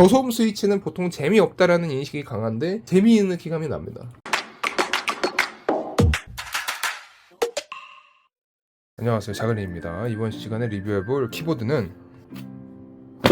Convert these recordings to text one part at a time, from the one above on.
저소음 스위치는 보통 재미없다라는 인식이 강한데 재미있는 키감이 납니다. 안녕하세요 자글리입니다 이번 시간에 리뷰해볼 키보드는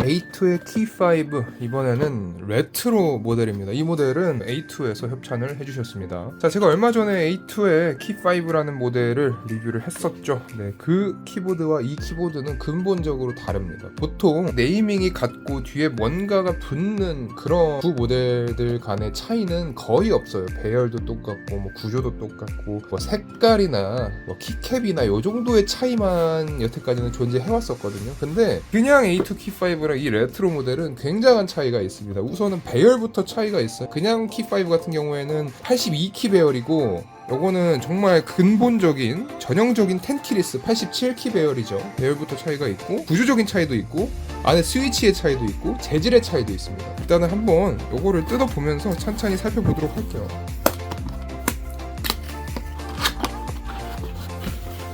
A2의 T5 이번에는 레트로 모델입니다. 이 모델은 A2에서 협찬을 해주셨습니다. 자 제가 얼마 전에 A2의 T5라는 모델을 리뷰를 했었죠. 네, 그 키보드와 이 키보드는 근본적으로 다릅니다. 보통 네이밍이 같고 뒤에 뭔가가 붙는 그런 두 모델들 간의 차이는 거의 없어요. 배열도 똑같고 뭐 구조도 똑같고 뭐 색깔이나 뭐 키캡이나 요 정도의 차이만 여태까지는 존재해 왔었거든요. 근데 그냥 A2 T5 랑 이 레트로 모델은 굉장한 차이가 있습니다. 우선은 배열부터 차이가 있어요. 그냥 T5 같은 경우에는 82키 배열이고 요거는 정말 근본적인 전형적인 텐키리스 87키 배열이죠. 배열부터 차이가 있고 구조적인 차이도 있고 안에 스위치의 차이도 있고 재질의 차이도 있습니다. 일단은 한번 요거를 뜯어보면서 천천히 살펴보도록 할게요.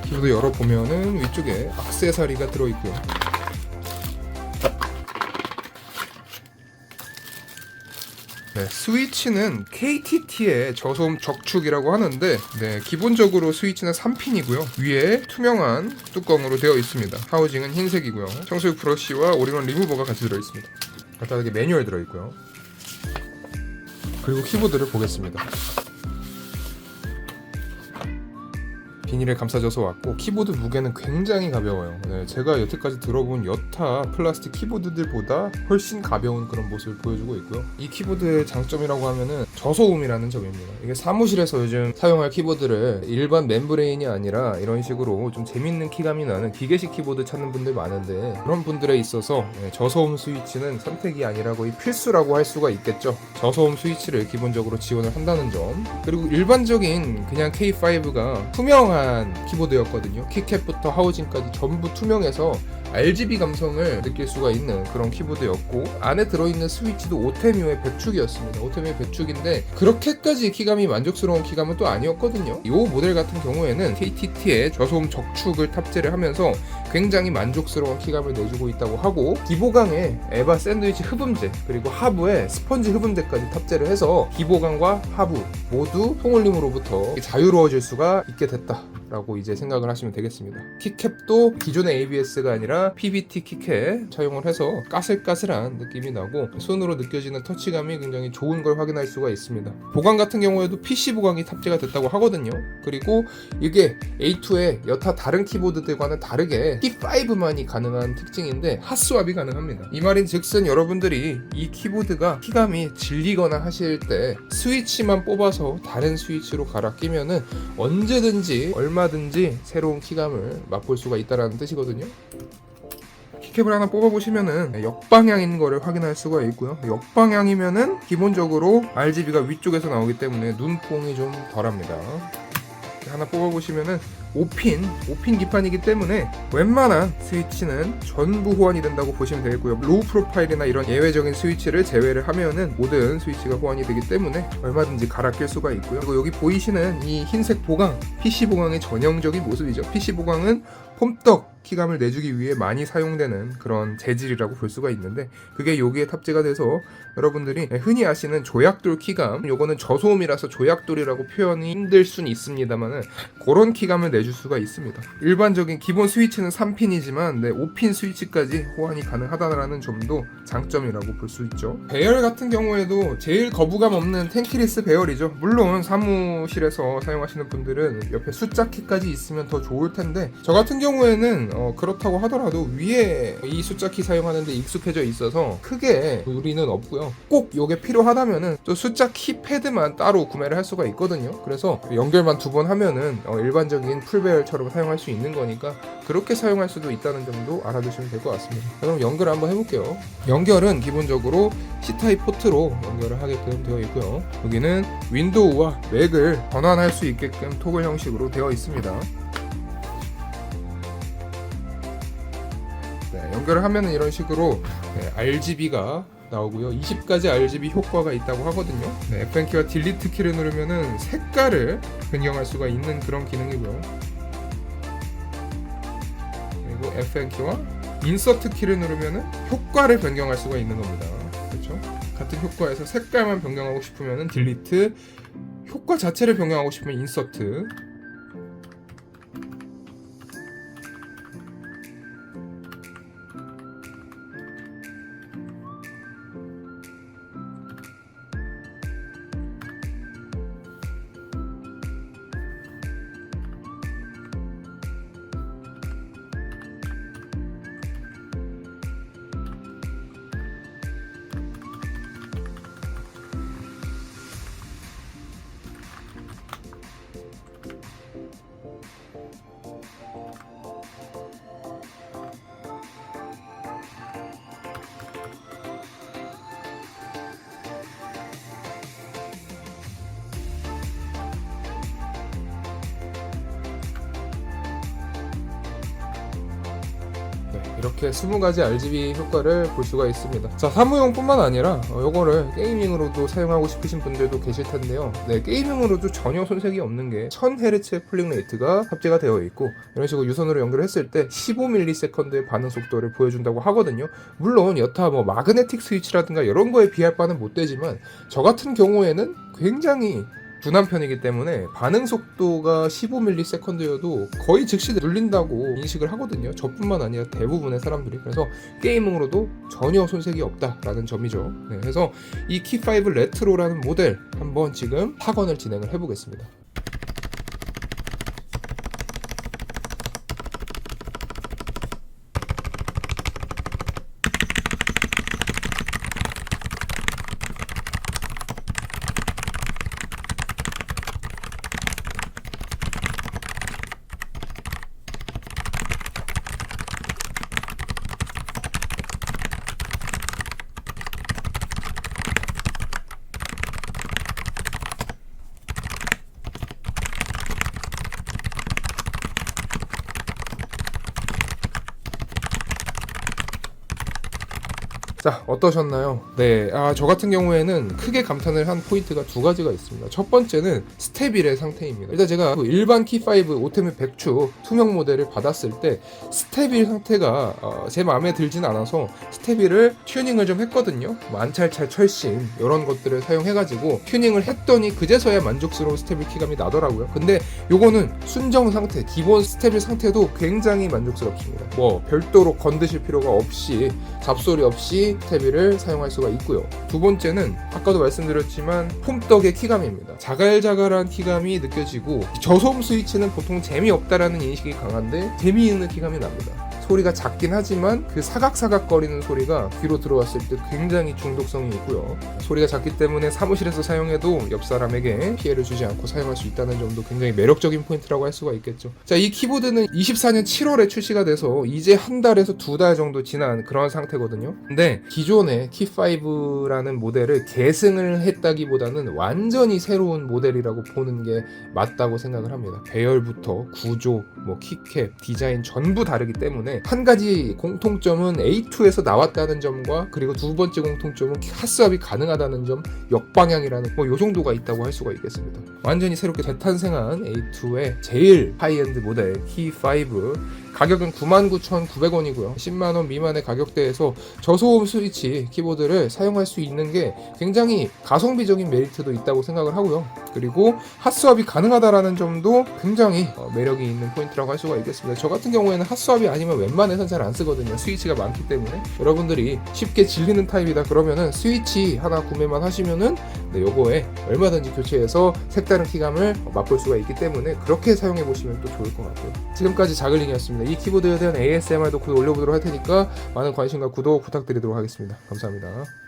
키보드 열어보면은 위쪽에 악세사리가 들어있고요 네, 스위치는 KTT의 저소음 적축이라고 하는데 네, 기본적으로 스위치는 3핀이고요. 위에 투명한 뚜껑으로 되어 있습니다. 하우징은 흰색이고요. 청소기 브러쉬와 오리건 리무버가 같이 들어 있습니다. 간단하게 매뉴얼 들어 있고요. 그리고 키보드를 보겠습니다. 비닐에 감싸져서 왔고 키보드 무게는 굉장히 가벼워요. 네, 제가 여태까지 들어본 여타 플라스틱 키보드들보다 훨씬 가벼운 그런 모습을 보여주고 있고요. 이 키보드의 장점이라고 하면은 저소음이라는 점입니다. 이게 사무실에서 요즘 사용할 키보드를 일반 멤브레인이 아니라 이런 식으로 좀 재밌는 키감이 나는 기계식 키보드 찾는 분들 많은데 그런 분들에 있어서 네, 저소음 스위치는 선택이 아니라 거의 필수라고 할 수가 있겠죠. 저소음 스위치를 기본적으로 지원을 한다는 점 그리고 일반적인 그냥 K5가 투명한 키보드였거든요. 키캡부터 하우징까지 전부 투명해서 RGB 감성을 느낄 수가 있는 그런 키보드였고 안에 들어있는 스위치도 오테미오의 배축이었습니다. 오테미오의 배축인데 그렇게까지 키감이 만족스러운 키감은 또 아니었거든요. 이 모델 같은 경우에는 KTT의 저소음 적축을 탑재를 하면서 굉장히 만족스러운 키감을 내주고 있다고 하고 기보강에 에바 샌드위치 흡음재 그리고 하부에 스펀지 흡음재까지 탑재를 해서 기보강과 하부 모두 통올림으로부터 자유로워질 수가 있게 됐다. 라고 이제 생각을 하시면 되겠습니다. 키캡도 기존의 ABS가 아니라 PBT 키캡 사용을 해서 까슬까슬한 느낌이 나고 손으로 느껴지는 터치감이 굉장히 좋은 걸 확인할 수가 있습니다. 보강 같은 경우에도 PC 보강이 탑재가 됐다고 하거든요. 그리고 이게 A2의 여타 다른 키보드들과는 다르게 T5만이 가능한 특징인데 핫스왑이 가능합니다. 이 말인 즉슨 여러분들이 이 키보드가 키감이 질리거나 하실 때 스위치만 뽑아서 다른 스위치로 갈아 끼면은 언제든지 얼마 든지 새로운 키감을 맛볼 수가 있다는 뜻이거든요. 키캡을 하나 뽑아보시면은 역방향인 거를 확인할 수가 있고요. 역방향이면은 기본적으로 RGB가 위쪽에서 나오기 때문에 눈뽕이 좀 덜합니다. 하나 뽑아보시면은 5핀, 5핀 기판이기 때문에 웬만한 스위치는 전부 호환이 된다고 보시면 되겠고요. 로우 프로파일이나 이런 예외적인 스위치를 제외를 하면은 모든 스위치가 호환이 되기 때문에 얼마든지 갈아 낄 수가 있고요. 그리고 여기 보이시는 이 흰색 보강, PC 보강의 전형적인 모습이죠. PC 보강은 폼떡 키감을 내주기 위해 많이 사용되는 그런 재질이라고 볼 수가 있는데 그게 여기에 탑재가 돼서 여러분들이 흔히 아시는 조약돌 키감 요거는 저소음이라서 조약돌이라고 표현이 힘들 수는 있습니다만은 그런 키감을 내줄 수가 있습니다. 일반적인 기본 스위치는 3핀이지만 네, 5핀 스위치까지 호환이 가능하다는 점도 장점이라고 볼 수 있죠. 배열 같은 경우에도 제일 거부감 없는 텐키리스 배열이죠. 물론 사무실에서 사용하시는 분들은 옆에 숫자 키까지 있으면 더 좋을 텐데 저 같은 경우에는 어, 그렇다고 하더라도 위에 이 숫자 키 사용하는데 익숙해져 있어서 크게 무리는 없고요. 꼭 이게 필요하다면은 또 숫자 키 패드만 따로 구매를 할 수가 있거든요. 그래서 연결만 두 번 하면은 어, 일반적인 풀배열처럼 사용할 수 있는 거니까 그렇게 사용할 수도 있다는 점도 알아두시면 될 것 같습니다. 자, 그럼 연결 한번 해볼게요. 연결은 기본적으로 C타입 포트로 연결을 하게끔 되어 있고요. 여기는 윈도우와 맥을 전환할 수 있게끔 토글 형식으로 되어 있습니다. 연결을 하면은 이런 식으로 네, RGB가 나오고요. 20가지 RGB 효과가 있다고 하거든요. 네, FN키와 딜리트 키를 누르면은 색깔을 변경할 수가 있는 그런 기능이고요. 그리고 FN키와 인서트 키를 누르면은 효과를 변경할 수가 있는 겁니다. 그렇죠? 같은 효과에서 색깔만 변경하고 싶으면 딜리트 효과 자체를 변경하고 싶으면 인서트 이렇게 20가지 RGB 효과를 볼 수가 있습니다. 자, 사무용뿐만 아니라 어, 이거를 게이밍으로도 사용하고 싶으신 분들도 계실 텐데요. 네, 게이밍으로도 전혀 손색이 없는 게 1000Hz의 폴링 레이트가 탑재가 되어 있고 이런 식으로 유선으로 연결했을 때 15ms의 반응 속도를 보여준다고 하거든요. 물론 여타 뭐 마그네틱 스위치라든가 이런 거에 비할 바는 못 되지만 저 같은 경우에는 굉장히 둔한 편이기 때문에 반응 속도가 15ms여도 거의 즉시 눌린다고 인식을 하거든요. 저뿐만 아니라 대부분의 사람들이 그래서 게이밍으로도 전혀 손색이 없다라는 점이죠. 네, 그래서 이 키5 레트로라는 모델 한번 지금 타건을 진행을 해보겠습니다. 자 어떠셨나요? 네, 아, 저 같은 경우에는 크게 감탄을 한 포인트가 두 가지가 있습니다. 첫 번째는 스테빌의 상태입니다. 일단 제가 그 일반 키5 오테미 100축 투명 모델을 받았을 때 스테빌 상태가 어, 제 마음에 들진 않아서 스테빌을 튜닝을 좀 했거든요. 뭐 안찰찰 철심 이런 것들을 사용해가지고 튜닝을 했더니 그제서야 만족스러운 스테빌 키감이 나더라고요. 근데 요거는 순정 상태, 기본 스테빌 상태도 굉장히 만족스럽습니다. 뭐 별도로 건드실 필요가 없이 잡소리 없이 스테빌을 사용할 수가 있고요. 두 번째는 아까도 말씀드렸지만 폼떡의 키감입니다. 자갈자갈한 키감이 느껴지고 저소음 스위치는 보통 재미없다라는 인식이 강한데 재미있는 키감이 납니다. 소리가 작긴 하지만 그 사각사각거리는 소리가 귀로 들어왔을 때 굉장히 중독성이 있고요. 소리가 작기 때문에 사무실에서 사용해도 옆 사람에게 피해를 주지 않고 사용할 수 있다는 점도 굉장히 매력적인 포인트라고 할 수가 있겠죠. 자, 이 키보드는 24년 7월에 출시가 돼서 이제 한 달에서 두 달 정도 지난 그런 상태거든요. 근데 기존의 키5라는 모델을 계승을 했다기보다는 완전히 새로운 모델이라고 보는 게 맞다고 생각을 합니다. 배열부터 구조, 뭐 키캡, 디자인 전부 다르기 때문에 한 가지 공통점은 A2에서 나왔다는 점과 그리고 두 번째 공통점은 핫스압이 가능하다는 점, 역방향이라는 뭐 요 정도가 있다고 할 수가 있겠습니다. 완전히 새롭게 재탄생한 A2의 제일 하이엔드 모델 키5 가격은 99,900원이고요. 10만원 미만의 가격대에서 저소음 스위치 키보드를 사용할 수 있는 게 굉장히 가성비적인 메리트도 있다고 생각을 하고요. 그리고 핫스왑이 가능하다라는 점도 굉장히 어, 매력이 있는 포인트라고 할 수가 있겠습니다. 저 같은 경우에는 핫스왑이 아니면 웬만해선 잘 안 쓰거든요. 스위치가 많기 때문에 여러분들이 쉽게 질리는 타입이다 그러면은 스위치 하나 구매만 하시면은 네, 요거에 얼마든지 교체해서 색다른 키감을 맛볼 수가 있기 때문에 그렇게 사용해 보시면 또 좋을 것 같고요. 지금까지 자글링이었습니다. 이 키보드에 대한 ASMR도 곧 올려보도록 할 테니까 많은 관심과 구독 부탁드리도록 하겠습니다. 감사합니다.